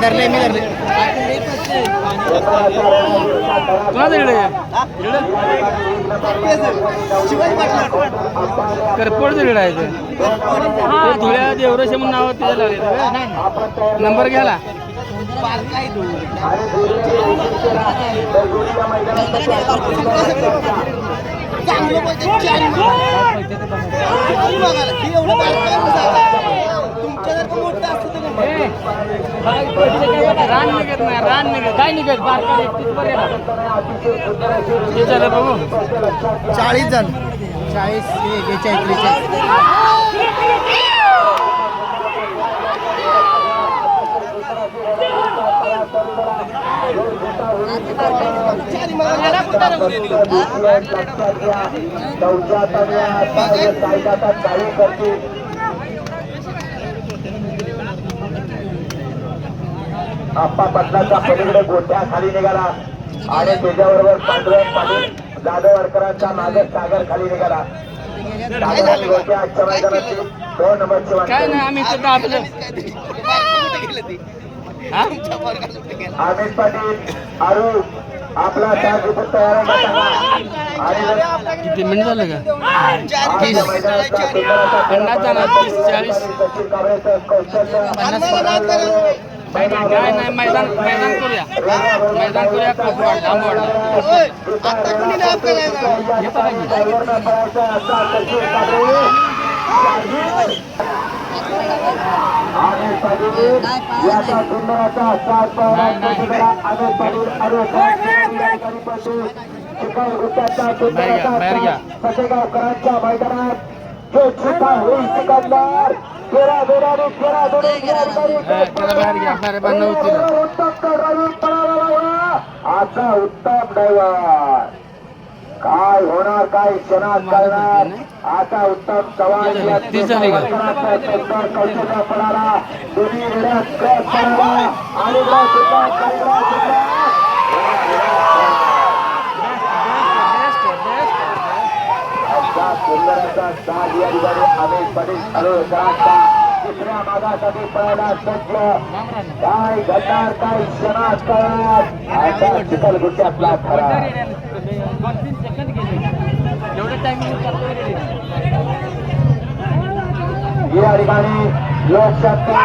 धरले मी धरले. करपोड दिलेला आहे? ते. धुळ्या देवरशे म्हणून नाव तिथे लावले नंबर घ्याला रान निघत नाही रान निघत काय निघत बारका झालं बघू चाळीस जण चाळीस बेचाळीस त्रेचाळीस. आप्पा पटलाचा पलीकडे गोठ्या खाली निघाला. आणि त्याच्याबरोबर पांडुरंग पाटील जाधव वरकरांचा मागे सागर खाली निघाला. दोन नंबरची हा? अमित पाटील आरू आपला चार तयार आणि किती मिनिट झालं का? पन्नास जाणार, तीस, चाळीस. कौशल्य काय नाही मैदान मैदान करूया. मैदान करूया खूप वाढला सात बाहेर घ्या, मैदानात आता उत्तम ड्रायव्हर. काय होणार काय क्षणात करणार आता उत्तम चव्हाण कौशल्य दोन्ही पळाला आणि इकडं सुद्धा कडेला सुद्धा. अशा सुंदर असा साज या ठिकाणी अमित पाटील अलोकरांचा तिसऱ्या मागासाठी पळायला सज्ज काय घडणार काय क्षणात करणार आता चिखलगुट्ट्यातला खरा या ठिकाणी लोकशक्ती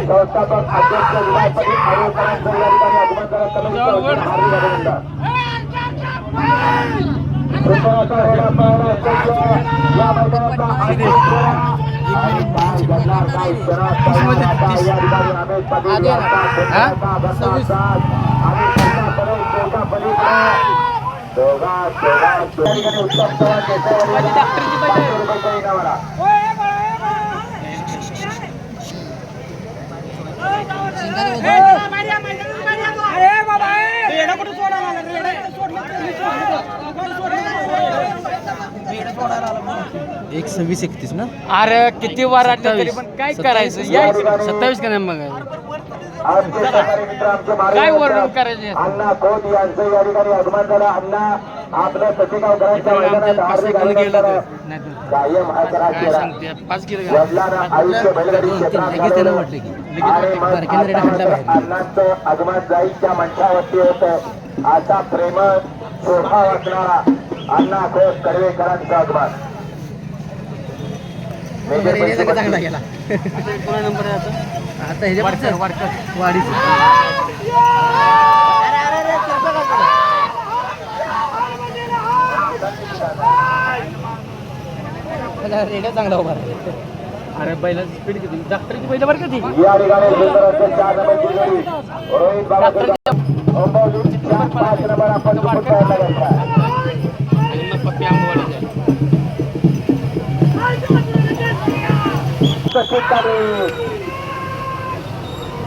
संस्थापक अध्यक्ष अलोकरांचं या ठिकाणी आगमन करत हार्दिक अभिनंदन सुंदर असा रेडा पळायला सज्ज या मैदानाचा अंतिम फेरा. आणि काय घडणार काय क्षणात करणार आता या ठिकाणी अमित पाटील यांचा सुंदरसा घरचा साथ. आणि त्यांचा पडेल चौका पलीकडे दोघा दोघा या ठिकाणी उत्तम चव्हाण त्याच्यावर पाचशे रुपयाच्या इनामाला. एक सव्वीस एकतीस ना? अरे किती वार तरी पण काय करायचं? या सत्तावीस का नाही मग? आमचे सहकारी मित्र आमचे मारे काय वर्णन करायचे? पाच केला. लगेच त्यानं की. आता हाणला मात्र बाहेर. अण्णांचं आगमन जाईच्या मंचावरती होतं. आता प्रेम शोभा वाचणारा अण्णा खोत कडवेकरांचं आगमन मेजर रेड्याचा पैसे का चांगला गेला कोणा नंबर आहे आता? वाडकर वाढीचं. रेड्या चांगला उभा. अरे बैलाची स्पीड किती? डॉक्टरची बैल बरं का ती?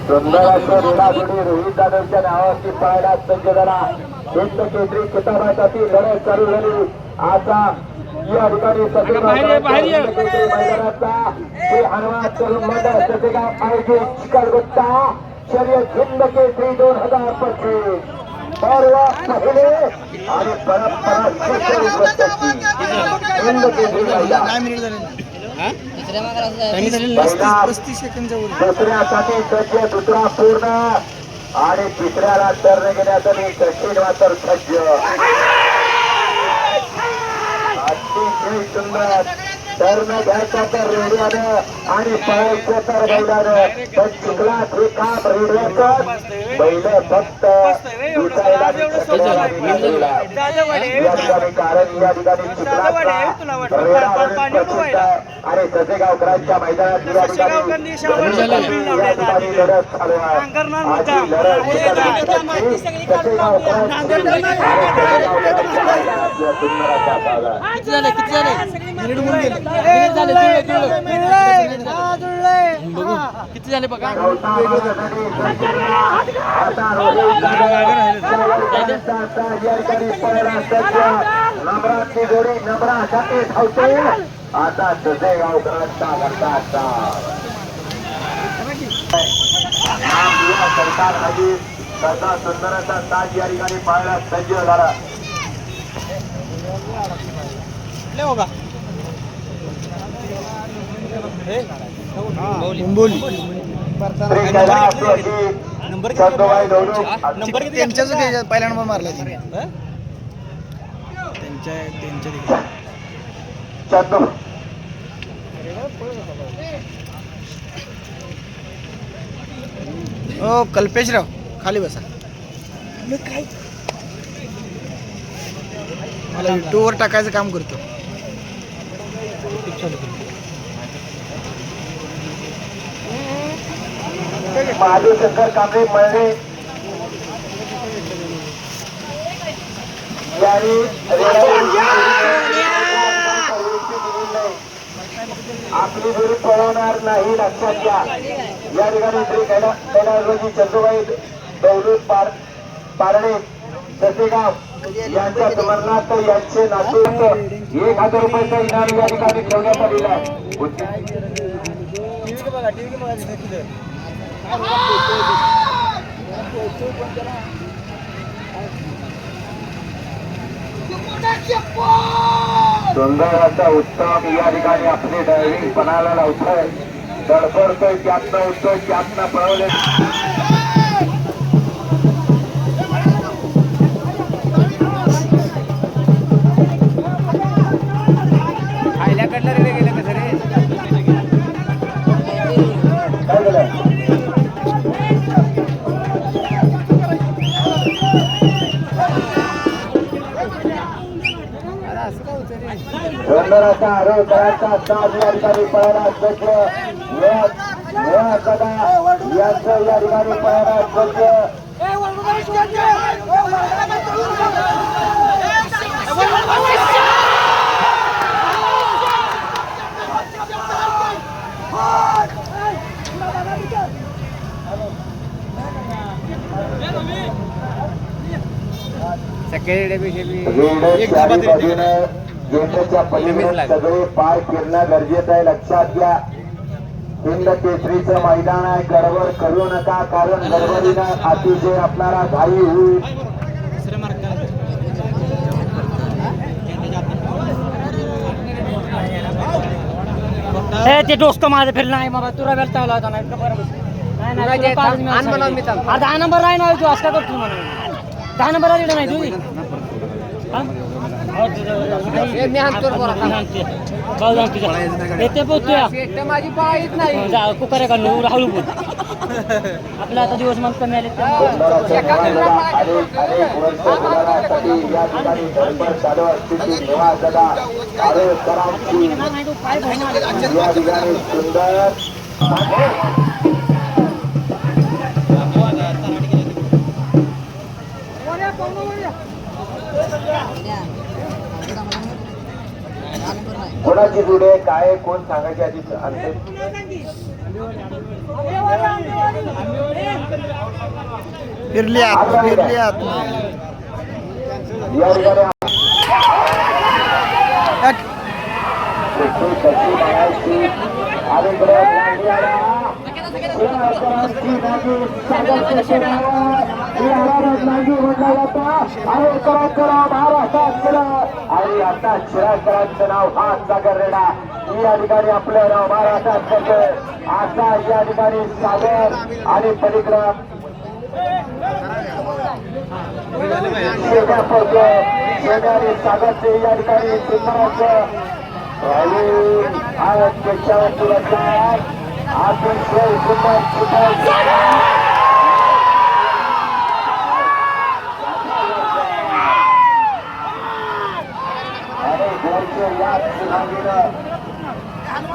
सुंदर असे रेडाजोडी रोहित जाधवच्या नावाची पाहायला सज्ज झाला. हिंद केसरी किताबासाठी लढत चालू झाली. आता या ठिकाणी सगळे मैदानाचा श्री हनुमान तरुण मंडळ सतेगाव आयोजित चिकलगुट्टा शर्यत हिंद केसरी दोन हजार पंचवीस परवा पहिले आणि परंपरा हिंद मिनिट झाले टाइम झालेलं पहिला पस्तीस सेकंडच्या वर. दुसऱ्यासाठी सज्ज दुसरा पूर्ण आणि तिसऱ्याला टर्न घेण्यासाठी सचिन मात्र सज्ज. अतिशय सुंदर. टर्न घ्यायचा तर रेडियानं आणि पळायचं तर बैलानं पण चिखला हे काम रेडियाचं. बैल फक्त दिसायला कारण या ठिकाणी चिखलाचा रेडा म्हणून प्रसिद्ध आणि ससेगावकरांच्या. किती झाले. बघू बघा नवता वाजवणारी संपूर्ण आता नम्राची जोडी नम्रासाठी धावते आता सरकार आधी तसा सुंदर असा ताज या ठिकाणी पाहायला सज्ज झाला डोलू, त्यांच्याच पहिला नंबर मारला त्यांच्या त्यांच्या हो कल्पेशराव खाली बसा. मला युट्यूबवर टाकायचं काम करतो. महादेव शंकर कांबळे मळणे. यांनी आपली जोडी पळवणार नाही लक्षात घ्या. या ठिकाणी श्री कैलास चंदुबाई दौलू पार पारणे ससेगाव यांच्या स्मरणार्थ यांचे नातू एक हजार रुपयाचा इनाम या ठिकाणी ठेवण्यात आलेला आहे. सुंदर उत्सव उत्तम या ठिकाणी आपली ड्रायव्हिंग पणाला लावतोय. धडपडतोय त्यातनं उठतोय त्यातनं पळवले. सुंदर असा आरोग्याचा साथ या ठिकाणी पळायला सदा यांचं या ठिकाणी पळायला सज्ज वेळ चारी गेंडच्या पलीकडे सगळे पाय फिरणं गरजेचं आहे. लक्षात घ्या. हिंद केसरीचं मैदान आहे. गडबड करू नका कारण गडबडीनं अतिशय आपल्याला घाई होईल. ते डोसकं माझं फिरलं नाही बाबा तुला वेळ चावला होता नाही दहा नंबर आहे ना तू असं करतो दहा नंबर आलेला नाही तुझी मी आणतो येते पोहोचतोय माझी पाळीच नाही. जा कुकर का नऊ राहुल बोल. आपला आता दिवस मन कमी आले त्यामुळे भरून आले या ठिकाणी सुंदर कोणाची जुडे काय आहे, कोण सांगायची आधी अंतिम फिरली आत फिरली आत या ठिकाणी हट. कशी कशी बघायची अलीकडे लागलेला शिवरायांची जाता नाव महाराष्ट्रात केलं आणि आता शिराकरांचं नाव हा सागर रेडा. या ठिकाणी आपलं नाव महाराष्ट्रात करतोय. आता या ठिकाणी सागर आणि परिक्रम शेजा पडतो शेजा आणि सागरचे या ठिकाणी सुंदराचं आणि आज पेक्षा पुरस्कार अतिशय सुंदर सुंदर आणि गोरचे याच विभागीनं इतिहास घडवला जरा जरा या ए, ए, ए, ए, आता या ठिकाणी शिराळकरांचा राजू पाटील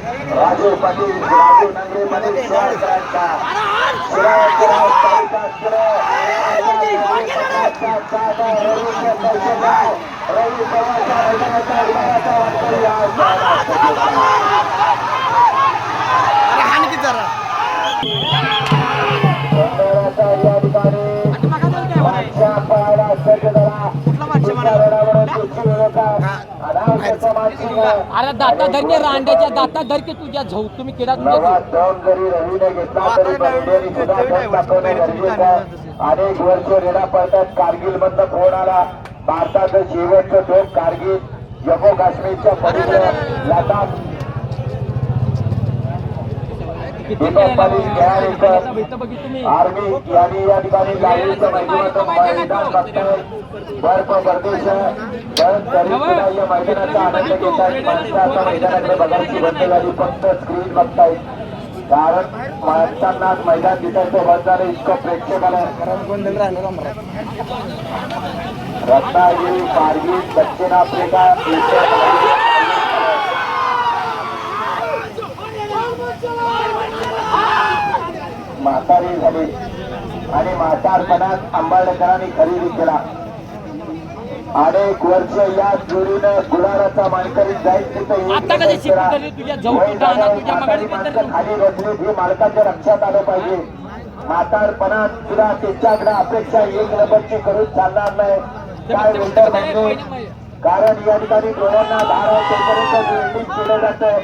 राजू पाटील राजू नंगे पाटील शिराळकरांचा अरे हाण अरे दाता धरणे रांड्याच्या दाता धर की तुझ्या झौ तुम्ही केला नवा अनेक वर्ष रेडा पडतात कारगिल मधनं फोन आला? भारताचं शेवटचं टोक कारगिल जम्मू काश्मीरच्या पलीकडे. लडाख खेळाडूंचं तुम्ही. आर्मी यांनी या ठिकाणी बर्फ या मैदानाचा आनंद घेत आहेत आता मैदानाकडे बघायची बंद झाली फक्त स्क्रीन बघताय. कारण माणसांना आज मैदान दिसायचं बंद झालं इतकं प्रेक्षकाला रत्नागिरी कारगिल दक्षिण आफ्रिका म्हातारी झाली. आणि म्हातारपणात आंबाडकरांनी खरेदी केला. अनेक वर्ष या जोडीनं गुलाराचा मानकरी जाईल तिथं खाली बसली ही मालकाच्या लक्षात आलं पाहिजे. म्हातारपणात तुला त्याच्याकडे अपेक्षा एक नंबरची करून चालणार नाही. काय विंटर म्हणतो कारण या ठिकाणी डोळ्यांना धार आहे तोपर्यंत वेल्डिंग केलं जातं.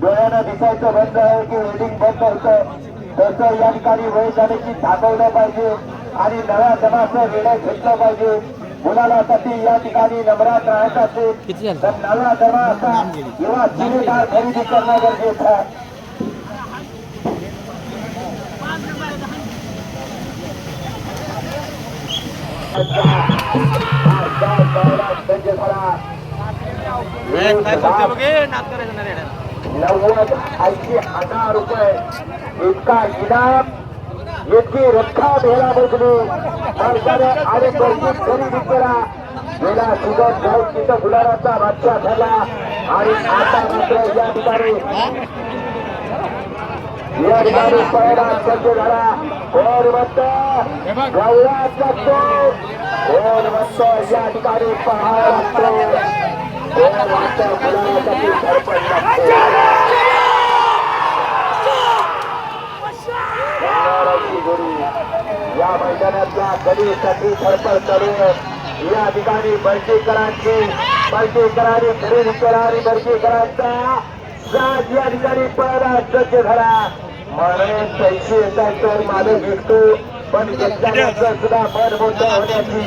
डोळ्यांना दिसायचं बंद आहे की वेल्डिंग बंद होतं. तसं या ठिकाणी वय की थांबवलं पाहिजे आणि नव्या जमाचं वेळ घेतलं पाहिजे. मुलासाठी या ठिकाणी नम्रात राहत असेल? तर नवा जमा असा किंवा जिरेदार खरेदी करणं गरजेचं आहे. नव्वद ऐंशी हजार रुपये. इतका इनाम इतकी रक्कम घ्यायला बसली माणसाने आणि गर्दीत खरेदी केला. गेला सुगत जाऊन तिथं गुलाराचा बादशाह झाला आणि आता मात्र या ठिकाणी या ठिकाणी पहिला सज्ज झाला. कोण म्हणत गौराज लागतो कोण म्हणतं या ठिकाणी पहाड लागतो. या मैदानातल्या गलीसाठी सरपंच चालू या ठिकाणी बंडीकरांची बंडीकरांनी खरेदी केला आणि बंडीकरांचा या ठिकाणी पहिला सज्ज झाला म्हणून पैसे येतात तर मालक भेटतो. पण घेतल्यानंतर सुद्धा मन मोठं होण्याची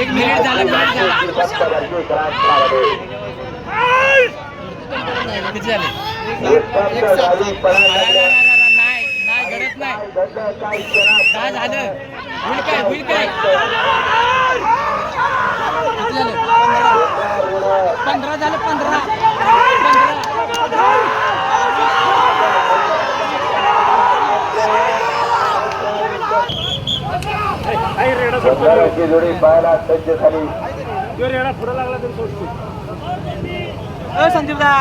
एक मिनिट झालं मिनिट. किती. नाही नाही घडत. काय झालं. होईल काय होईल काय? किती झालं? पंधरा झालं पंधरा. पंधरा. सुंदराची जोडी पाहायला सज्ज झाली. संदीप दा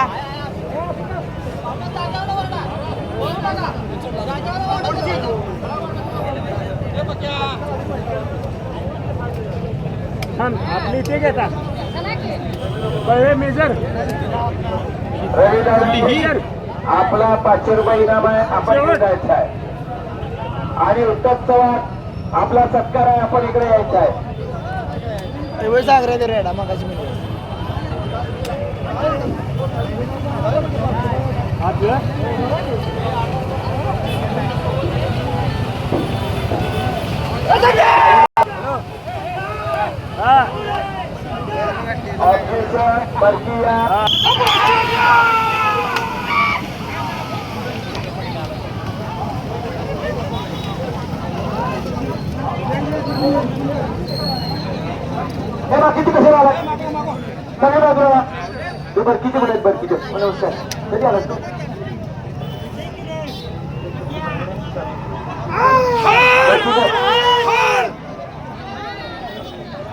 आपली ते घेता. कळवे मेजर. रविदास आपला पाचशे रुपये इनाम आहे आपण जायचं आहे. आणि उत्तम चव्हाण आपला सत्कार आहे आपण इकडे यायचं आहे. एवढं सागरे ते रेडा मगाशी ऑफिसर परकीय किती कसे आला सगळे बाजूला ते बरकीचे म्हणत आहेत बरकीचे नमस्कार. कधी आला तू?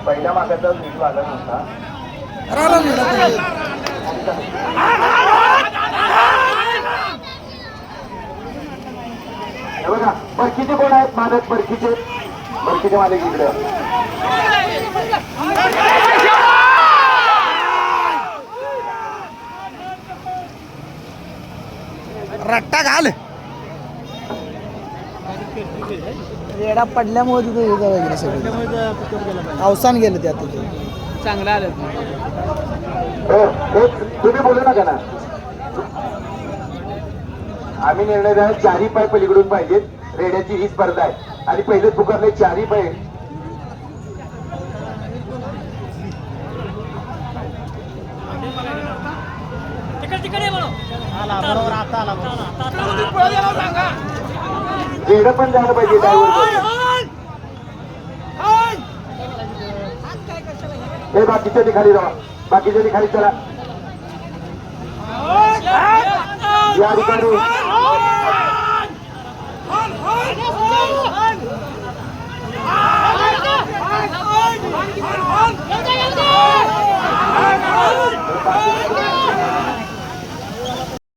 पहिल्या मागाचा व्हिडिओ आला नव्हता. हे बघा बरकीचे कोण आहेत? मालक बरकीचे इकडे. रट्टा घाल. रेडा पडल्यामुळे तिथे हे झालं गेलं सगळं. अवसान गेलं त्यात चांगलं आलं. हो, हो, तुम्ही बोलू नका ना. आम्ही निर्णय द्या चारही पाय पलीकडून पाहिजेत. रेड्याची ही स्पर्धा आहे. आणि पहिले पुकारले चारही पाय रेड पण जायला पाहिजे ड्रायव्हर हे बाकीच्या खाली जावा बाकीच्या खाली चला. या ठिकाणी. Hey!